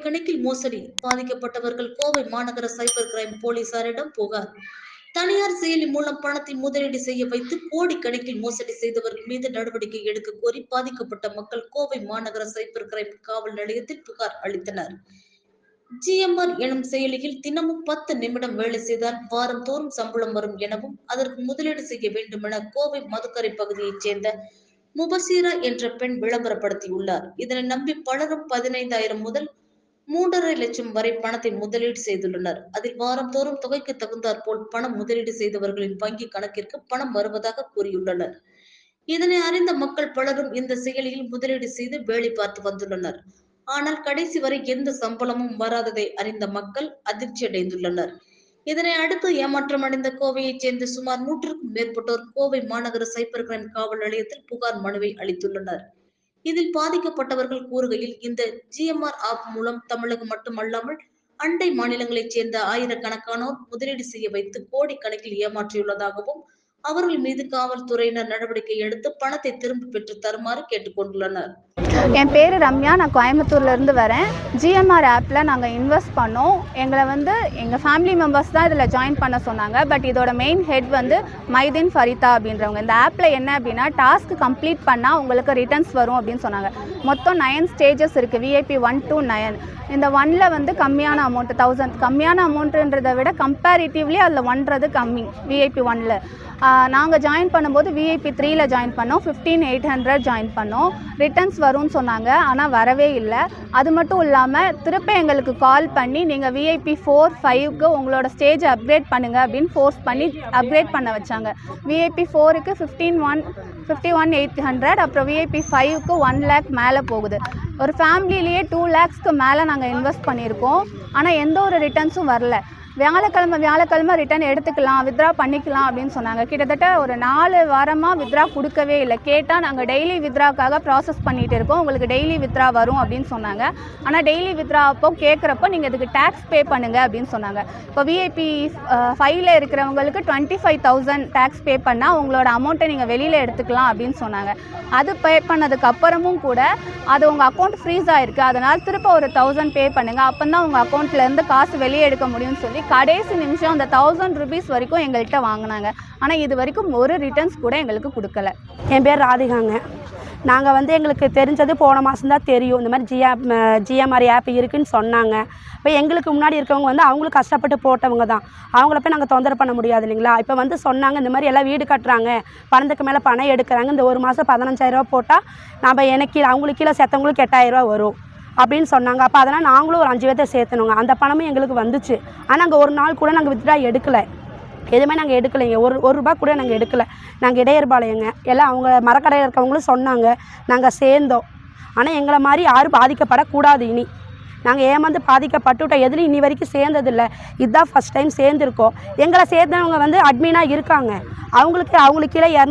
கோடிக்கணக்கில் மோசடி. பாதிக்கப்பட்டவர்கள் கோவை மாநகர சைபர் கிரைம் போலீசாரிடம் புகார். தனியார் செயலி மூலம் பணத்தை முதலீடு செய்ய வைத்து கோடிக்கணக்கில் மோசடி செய்தவர்கள் மீது நடவடிக்கை எடுக்க கோரி பாதிக்கப்பட்ட மக்கள் கோவை மாநகர சைபர் கிரைம் காவல் நிலையத்தில் புகார் அளித்தனர். ஜிஎம்ஆர் எனும் செயலியில் தினமும் பத்து நிமிடம் வேலை செய்தால் வாரம் தோறும் சம்பளம் வரும் எனவும் அதற்கு முதலீடு செய்ய வேண்டும் என கோவை மதுக்கரை பகுதியைச் சேர்ந்த முபசீரா என்ற பெண் விளம்பரப்படுத்தியுள்ளார். இதனை நம்பி பலரும் பதினைந்தாயிரம் முதல் மூன்றரை லட்சம் வரை பணத்தை முதலீடு செய்துள்ளனர். அதில் வாரந்தோறும் தொகைக்கு தகுந்தாற்போல் பணம் முதலீடு செய்தவர்களின் வங்கி கணக்கிற்கு பணம் வருவதாக கூறியுள்ளனர். இதனை அறிந்த மக்கள் பலரும் இந்த செயலியில் முதலீடு செய்து வேலை பார்த்து வந்துள்ளனர். ஆனால் கடைசி வரை எந்த சம்பளமும் வராததை அறிந்த மக்கள் அதிர்ச்சி அடைந்துள்ளனர் இதனை அடுத்து ஏமாற்றம் அடைந்த கோவையைச் சேர்ந்த சுமார் நூற்றுக்கும் மேற்பட்டோர் கோவை மாநகர சைபர் கிரைம் காவல் நிலையத்தில் புகார் மனுவை அளித்துள்ளனர். இதில் பாதிக்கப்பட்டவர்கள் கூறுகையில் இந்த ஜிஎம்ஆர் ஆப் மூலம் தமிழகம் மட்டுமல்லாமல் அண்டை மாநிலங்களைச் சேர்ந்த ஆயிரக்கணக்கானோர் முதலீடு செய்ய வைத்து கோடிக்கணக்கில் ஏமாற்றியுள்ளதாகவும் அவர்கள் மீது காவல்துறையினர் நடவடிக்கை எடுத்து பணத்தை திரும்ப பெற்று தருமாறு கேட்டுக்கொண்டுள்ளனர் என் பேர் ரம்யா. நான் கோயம்புத்தூர்லேருந்து வரேன். ஜிஎம்ஆர் ஆப்பில் நாங்கள் இன்வெஸ்ட் பண்ணோம். எங்களை வந்து எங்கள் ஃபேமிலி மெம்பர்ஸ் தான் இதில் ஜாயின் பண்ண சொன்னாங்க. பட் இதோட மெயின் ஹெட் வந்து மைதீன் ஃபரிதா அப்படின்றவங்க. இந்த ஆப்பில் என்ன அப்படின்னா டாஸ்க் கம்ப்ளீட் பண்ணால் உங்களுக்கு ரிட்டர்ன்ஸ் வரும் அப்படின்னு சொன்னாங்க. மொத்தம் நயன் ஸ்டேஜஸ் இருக்குது விஐபி ஒன் டூ நயன் இந்த ஒனில் வந்து கம்மியான அமௌண்ட் தௌசண்ட் கம்மியான அமௌண்ட்டுன்றதை விட கம்பேரிட்டிவ்லி அதில் ஒன்றது கம்மி. விஐபி ஒனில் நாங்கள் ஜாயின் பண்ணும்போது விஐபி த்ரீயில் ஜாயின் பண்ணோம். ஃபிஃப்டீன் எயிட் ஹண்ட்ரட் ஜாயின் பண்ணோம். ரிட்டர்ன்ஸ் வரும் வரும்னு சொன்னாங்க. ஆனால் வரவே இல்லை. அது மட்டும் இல்லாமல் திருப்பி எங்களுக்கு கால் பண்ணி நீங்கள் விஐபி ஃபோர் ஃபைவ்க்கு உங்களோட ஸ்டேஜ் அப்கிரேட் பண்ணுங்கள் அப்படின்னு ஃபோர்ஸ் பண்ணி அப்கிரேட் பண்ண வச்சாங்க. விஐபி ஃபோருக்கு fifteen one fifty one eight hundred அப்புறம் விஐபி ஃபைவ்க்கு ஒன் லேக் மேலே போகுது. ஒரு ஃபேமிலியிலேயே டூ லேக்ஸ்க்கு மேலே நாங்கள் இன்வெஸ்ட் பண்ணியிருக்கோம். ஆனால் எந்த ஒரு ரிட்டர்ன்ஸும் வரல. வியாழக்கிழமை வியாழக்கிழமை ரிட்டர்ன் எடுத்துக்கலாம் வித்ரா பண்ணிக்கலாம் அப்படின்னு சொன்னாங்க. கிட்டத்தட்ட ஒரு நாலு வாரமாக வித்ரா கொடுக்கவே இல்லை. கேட்டால் நாங்கள் டெய்லி வித்ராக்காக ப்ராசஸ் பண்ணிகிட்டு இருக்கோம். உங்களுக்கு டெய்லி வித்ரா வரும் அப்படின்னு சொன்னாங்க. ஆனால் டெய்லி வித்ரா அப்போ கேட்குறப்போ நீங்கள் இதுக்கு டேக்ஸ் பே பண்ணுங்க அப்படின்னு சொன்னாங்க. இப்போ விஐபி ஃபைவ்ல இருக்கிறவங்களுக்கு twenty five thousand tax pay பண்ணால் உங்களோட அமௌண்ட்டை நீங்கள் வெளியில் எடுத்துக்கலாம் அப்படின்னு சொன்னாங்க. அது பே பண்ணதுக்கு அப்புறமும் கூட அது உங்கள் அக்கௌண்ட் ஃப்ரீஸ் ஆயிருக்கு. அதனால் திருப்ப ஒரு தௌசண்ட் பே பண்ணுங்கள் அப்போ தான் உங்கள் அக்கௌண்ட்லேருந்து காசு வெளியே எடுக்க முடியும்னு சொல்லி கடைசி நிமிஷம் அந்த தௌசண்ட் ருபீஸ் வரைக்கும் எங்கள்கிட்ட வாங்கினாங்க. ஆனால் இது வரைக்கும் ஒரு ரிட்டர்ன்ஸ் கூட எங்களுக்கு கொடுக்கல. என் பேர் ராதிகாங்க. நாங்கள் வந்து எங்களுக்கு தெரிஞ்சது போன மாதம் தான் தெரியும். இந்த மாதிரி ஜிஎம் ஜிஎம்ஆர் ஆப் இருக்குன்னு சொன்னாங்க. இப்போ எங்களுக்கு முன்னாடி இருக்கவங்க வந்து அவங்களும் கஷ்டப்பட்டு போட்டவங்க தான். அவங்கள போய் நாங்கள் தொந்தரவு பண்ண முடியாது இல்லைங்களா? இப்போ வந்து சொன்னாங்க இந்த மாதிரி எல்லாம் வீடு கட்டுறாங்க. பணத்துக்கு மேலே பணம் எடுக்கிறாங்க. இந்த ஒரு மாதம் பதினஞ்சாயிரரூவா போட்டால் நம்ம எனக்கு அவங்களுக்கு கீழே செத்தவங்களுக்கு எட்டாயிரரூவா வரும். அப்படின்னு சொன்னாங்க. அப்போ அதனால் நாங்களும் ஒரு அஞ்சு பேர்த்த சேர்த்தணுங்க. அந்த பணமும் எங்களுக்கு வந்துச்சு. ஆனால் அங்கே ஒரு நாள் கூட நாங்கள் வித்ட்ரா எடுக்கலை. எதுவுமே நாங்கள் எடுக்கலைங்க. ஒரு ஒரு ரூபா கூட நாங்கள் எடுக்கலை. நாங்கள் இடையர்பாளையங்க. எல்லாம் அவங்க மரக்கடையில் இருக்கவங்களும் சொன்னாங்க. நாங்கள் சேர்ந்தோம். ஆனால் எங்களை மாதிரி யாரும் பாதிக்கப்படக்கூடாது இனி. நாங்கள் ஏமாந்து பாதிக்கப்பட்டுவிட்டோம் எதுலையும் இனி வரைக்கும் சேர்ந்ததில்லை. இதுதான் ஃபஸ்ட் டைம் சேர்ந்துருக்கோம். எங்களை சேர்ந்தவங்க வந்து அட்மினாக இருக்காங்க. அவங்களுக்கு அவங்களுக்கு கீழே இரநூறு